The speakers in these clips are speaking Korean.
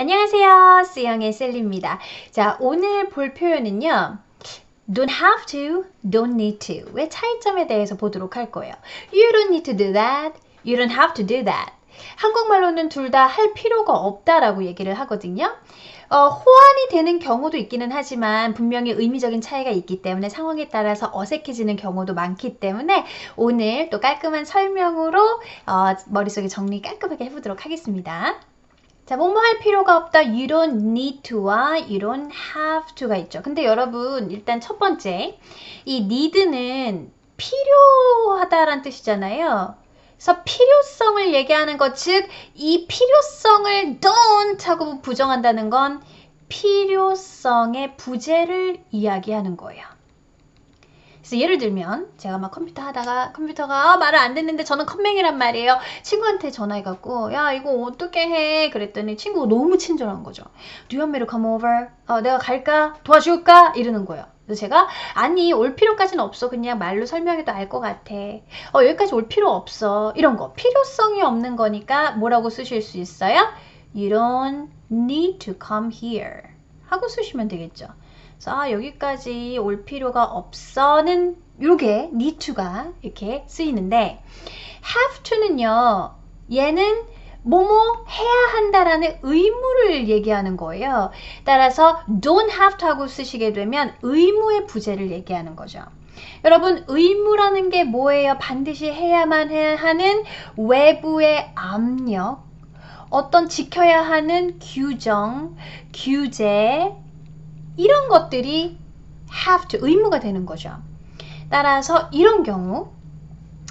안녕하세요. 수영의 셀리입니다. 자, 오늘 볼 표현은요. don't have to, don't need to의 차이점에 대해서 보도록 할 거예요. You don't need to do that. You don't have to do that. 한국말로는 둘 다 할 필요가 없다라고 얘기를 하거든요. 어, 호환이 되는 경우도 있기는 하지만 분명히 의미적인 차이가 있기 때문에 상황에 따라서 어색해지는 경우도 많기 때문에 오늘 또 깔끔한 설명으로 어, 머릿속에 정리 깔끔하게 해보도록 하겠습니다. 자, 뭐뭐 할 필요가 없다. You don't need to와 you don't have to가 있죠. 근데 여러분, 일단 첫 번째, 이 need는 필요하다란 뜻이잖아요. 그래서 필요성을 얘기하는 것, 즉, 이 필요성을 don't 하고 부정한다는 건 필요성의 부재를 이야기하는 거예요. 그래서 예를 들면 제가 막 컴퓨터 하다가 컴퓨터가 아, 말을 안 듣는데 저는 컴맹이란 말이에요. 친구한테 전화해갖고 야 이거 어떻게 해? 그랬더니 친구가 너무 친절한 거죠. Do you want me to come over? 어, 내가 갈까? 도와줄까? 이러는 거예요. 그래서 제가 아니 올 필요까지는 없어 그냥 말로 설명해도 알 것 같아 어 여기까지 올 필요 없어 이런 거 필요성이 없는 거니까 뭐라고 쓰실 수 있어요? You don't need to come here 하고 쓰시면 되겠죠 그래서 아, 여기까지 올 필요가 없어는 이렇게 need to가 이렇게 쓰이는데 have to는요 얘는 뭐뭐 해야 한다라는 의무를 얘기하는 거예요. 따라서 don't have to 하고 쓰시게 되면 의무의 부재를 얘기하는 거죠. 여러분 의무라는 게 뭐예요? 반드시 해야만 해야 하는 외부의 압력, 어떤 지켜야 하는 규정, 규제 이런 것들이 have to 의무가 되는 거죠. 따라서 이런 경우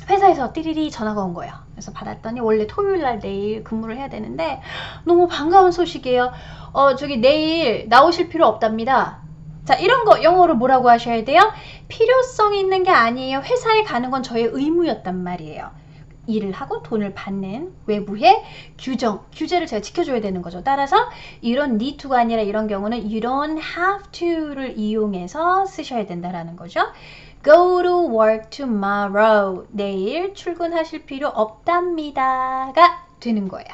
회사에서 띠리리 전화가 온 거예요. 그래서 받았더니 원래 토요일 날 내일 근무를 해야 되는데 너무 반가운 소식이에요. 어, 저기 내일 나오실 필요 없답니다. 자, 이런 거 영어로 뭐라고 하셔야 돼요? 필요성이 있는 게 아니에요. 회사에 가는 건 저의 의무였단 말이에요. 일을 하고 돈을 받는 외부의 규정, 규제를 제가 지켜줘야 되는 거죠. 따라서 이런 need to가 아니라 이런 경우는 you don't have to를 이용해서 쓰셔야 된다라는 거죠. Go to work tomorrow. 내일 출근하실 필요 없답니다가 되는 거예요.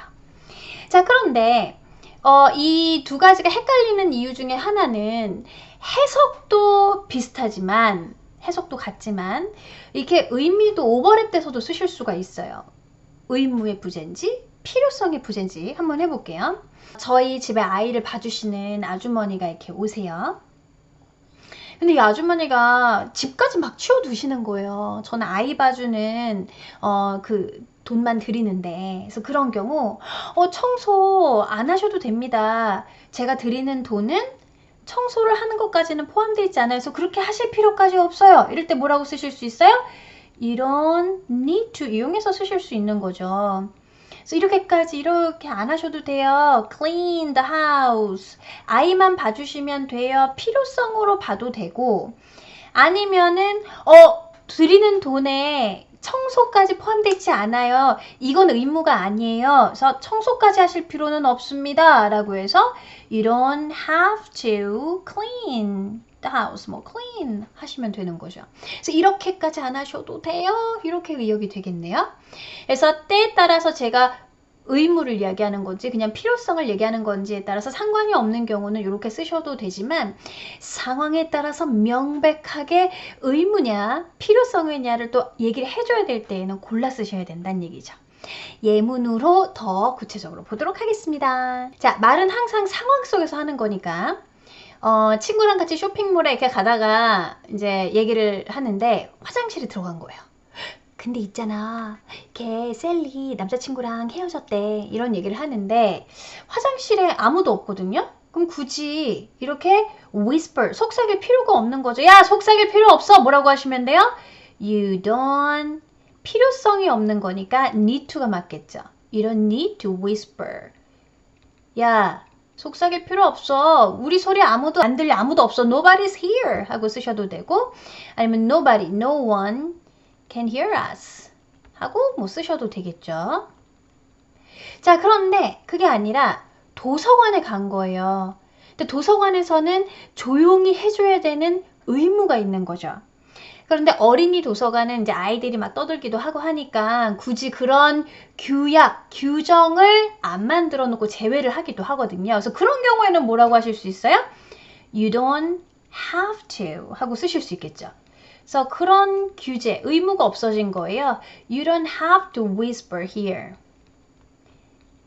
자, 그런데 어, 이 두 가지가 헷갈리는 이유 중에 하나는 해석도 비슷하지만 해석도 같지만 이렇게 의미도 오버랩돼서도 쓰실 수가 있어요. 의무의 부재인지 필요성의 부재인지 한번 해볼게요. 저희 집에 아이를 봐주시는 아주머니가 이렇게 오세요. 근데 이 아주머니가 집까지 막 치워두시는 거예요. 저는 아이 봐주는 어, 그 돈만 드리는데 그래서 그런 경우 어, 청소 안 하셔도 됩니다. 제가 드리는 돈은 청소를 하는 것까지는 포함되어 있지 않아요. 그래서 그렇게 하실 필요까지 없어요. 이럴 때 뭐라고 쓰실 수 있어요? 이런 need to 이용해서 쓰실 수 있는 거죠. 그래서 이렇게까지 이렇게 안 하셔도 돼요. clean the house. 아이만 봐주시면 돼요. 필요성으로 봐도 되고 아니면은 어 드리는 돈에 청소까지 포함되어 있지 않아요. 이건 의무가 아니에요. 그래서 청소까지 하실 필요는 없습니다. 라고 해서 이런 have to clean the house, 뭐 clean 하시면 되는 거죠. 그래서 이렇게까지 안 하셔도 돼요. 이렇게 의역이 되겠네요. 그래서 때에 따라서 제가 의무를 이야기하는 건지 그냥 필요성을 얘기하는 건지에 따라서 상관이 없는 경우는 이렇게 쓰셔도 되지만 상황에 따라서 명백하게 의무냐 필요성이냐를 또 얘기를 해줘야 될 때에는 골라 쓰셔야 된다는 얘기죠. 예문으로 더 구체적으로 보도록 하겠습니다. 자, 말은 항상 상황 속에서 하는 거니까 어, 친구랑 같이 쇼핑몰에 이렇게 가다가 이제 얘기를 하는데 화장실에 들어간 거예요. 근데 있잖아. 걔 셀리 남자친구랑 헤어졌대. 이런 얘기를 하는데 화장실에 아무도 없거든요. 그럼 굳이 이렇게 whisper 속삭일 필요가 없는 거죠. 야, 속삭일 필요 없어. 뭐라고 하시면 돼요? You don't 필요성이 없는 거니까 need to가 맞겠죠. 이런 need to whisper. 야, 속삭일 필요 없어. 우리 소리 아무도 안 들려. 아무도 없어. Nobody's here. 하고 쓰셔도 되고 아니면 nobody, no one can hear us 하고 뭐 쓰셔도 되겠죠. 자, 그런데 그게 아니라 도서관에 간 거예요. 근데 도서관에서는 조용히 해줘야 되는 의무가 있는 거죠. 그런데 어린이 도서관은 이제 아이들이 막 떠들기도 하고 하니까 굳이 그런 규약, 규정을 안 만들어 놓고 제외를 하기도 하거든요. 그래서 그런 경우에는 뭐라고 하실 수 있어요? You don't have to 하고 쓰실 수 있겠죠. 그래서 그런 규제, 의무가 없어진 거예요. You don't have to whisper here.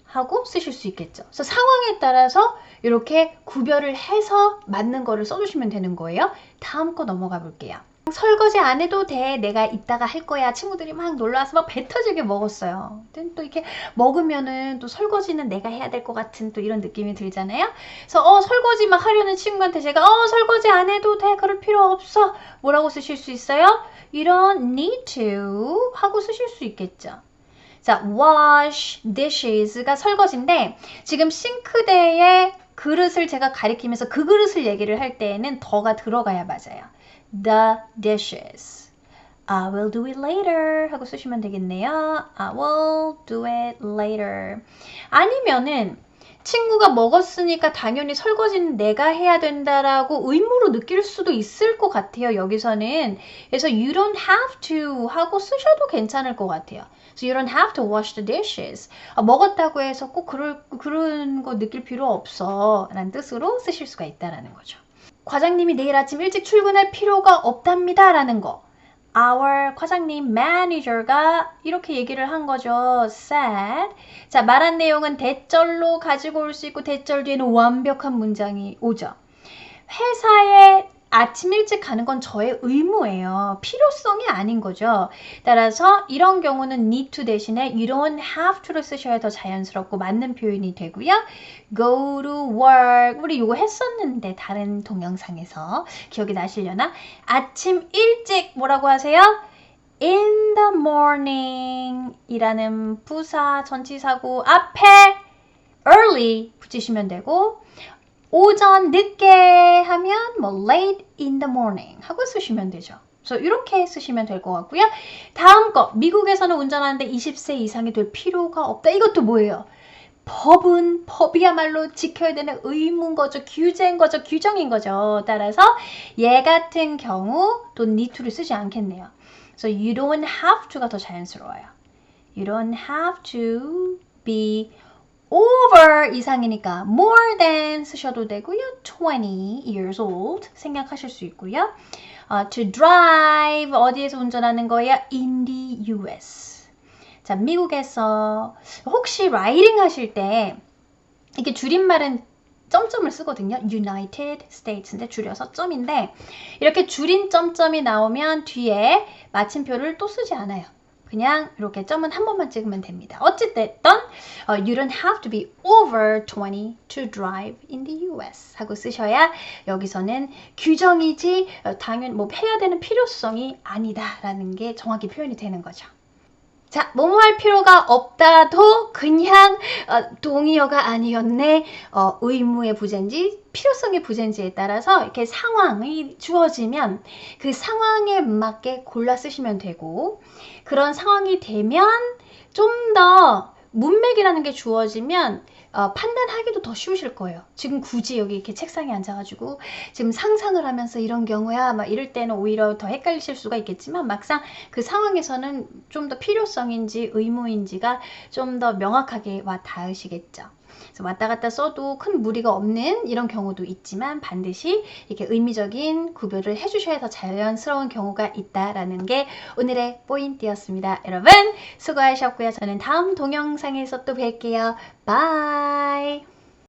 하고 쓰실 수 있겠죠. 그래서 상황에 따라서 이렇게 구별을 해서 맞는 거를 써주시면 되는 거예요. 다음 거 넘어가 볼게요. 설거지 안 해도 돼. 내가 이따가 할 거야. 친구들이 막 놀러와서 막 배 터지게 먹었어요. 또 이렇게 먹으면은 또 설거지는 내가 해야 될 것 같은 또 이런 느낌이 들잖아요. 그래서 어 설거지 막 하려는 친구한테 제가 어 설거지 안 해도 돼. 그럴 필요 없어. 뭐라고 쓰실 수 있어요? 이런 need to 하고 쓰실 수 있겠죠. 자, wash dishes가 설거지인데 지금 싱크대에 그릇을 제가 가리키면서 그 그릇을 얘기를 할 때에는 더가 들어가야 맞아요. The dishes. I will do it later 하고 쓰시면 되겠네요. I will do it later. 아니면은 친구가 먹었으니까 당연히 설거지는 내가 해야 된다라고 의무로 느낄 수도 있을 것 같아요. 여기서는. 그래서 you don't have to 하고 쓰셔도 괜찮을 것 같아요. So you don't have to wash the dishes. 아, 먹었다고 해서 꼭 그럴, 그런 거 느낄 필요 없어. 라는 뜻으로 쓰실 수가 있다라는 거죠. 과장님이 내일 아침 일찍 출근할 필요가 없답니다. 라는 거. our 과장님 manager가 이렇게 얘기를 한 거죠. said. 자, 말한 내용은 대절로 가지고 올 수 있고 대절 뒤에는 완벽한 문장이 오죠. 회사에 아침 일찍 가는 건 저의 의무예요. 필요성이 아닌 거죠. 따라서 이런 경우는 need to 대신에 you don't have to를 쓰셔야 더 자연스럽고 맞는 표현이 되고요. go to work. 우리 이거 했었는데 다른 동영상에서 기억이 나시려나? 아침 일찍 뭐라고 하세요? in the morning 이라는 부사 전치사구 앞에 early 붙이시면 되고 오전 늦게 하면 뭐 late in the morning 하고 쓰시면 되죠. 그래서 이렇게 쓰시면 될 것 같고요. 다음 거 미국에서는 운전하는데 20세 이상이 될 필요가 없다. 이것도 뭐예요? 법은 법이야말로 지켜야 되는 의무인 거죠. 규제인 거죠. 규정인 거죠. 따라서 얘 같은 경우 또 need to를 쓰지 않겠네요. 그래서 you don't have to가 더 자연스러워요. You don't have to be over 이상이니까 more than 쓰셔도 되고요. 20 years old 생각하실 수 있고요. 어, to drive 어디에서 운전하는 거예요? In the US. 자, 미국에서 혹시 라이딩 하실 때 이게 줄임말은 점점을 쓰거든요. United States인데 줄여서 점인데 이렇게 줄인 점점이 나오면 뒤에 마침표를 또 쓰지 않아요. 그냥 이렇게 점은 한 번만 찍으면 됩니다. 어찌됐든 어, You don't have to be over 20 to drive in the US 하고 쓰셔야 여기서는 규정이지 어, 당연 뭐 해야 되는 필요성이 아니다라는 게 정확히 표현이 되는 거죠. 자, 뭐뭐 할 필요가 없다도 그냥 어, 동의어가 아니었네. 어, 의무의 부재인지 필요성의 부재인지에 따라서 이렇게 상황이 주어지면 그 상황에 맞게 골라 쓰시면 되고 그런 상황이 되면 좀더 문맥이라는 게 주어지면 어, 판단하기도 더 쉬우실 거예요. 지금 굳이 여기 이렇게 책상에 앉아가지고 지금 상상을 하면서 이런 경우야 막 이럴 때는 오히려 더 헷갈리실 수가 있겠지만 막상 그 상황에서는 좀 더 필요성인지 의무인지가 좀 더 명확하게 와 닿으시겠죠. 그래서 왔다 갔다 써도 큰 무리가 없는 이런 경우도 있지만 반드시 이렇게 의미적인 구별을 해주셔야 더 자연스러운 경우가 있다라는 게 오늘의 포인트였습니다. 여러분 수고하셨고요. 저는 다음 동 영상에서 또 뵐게요. 바이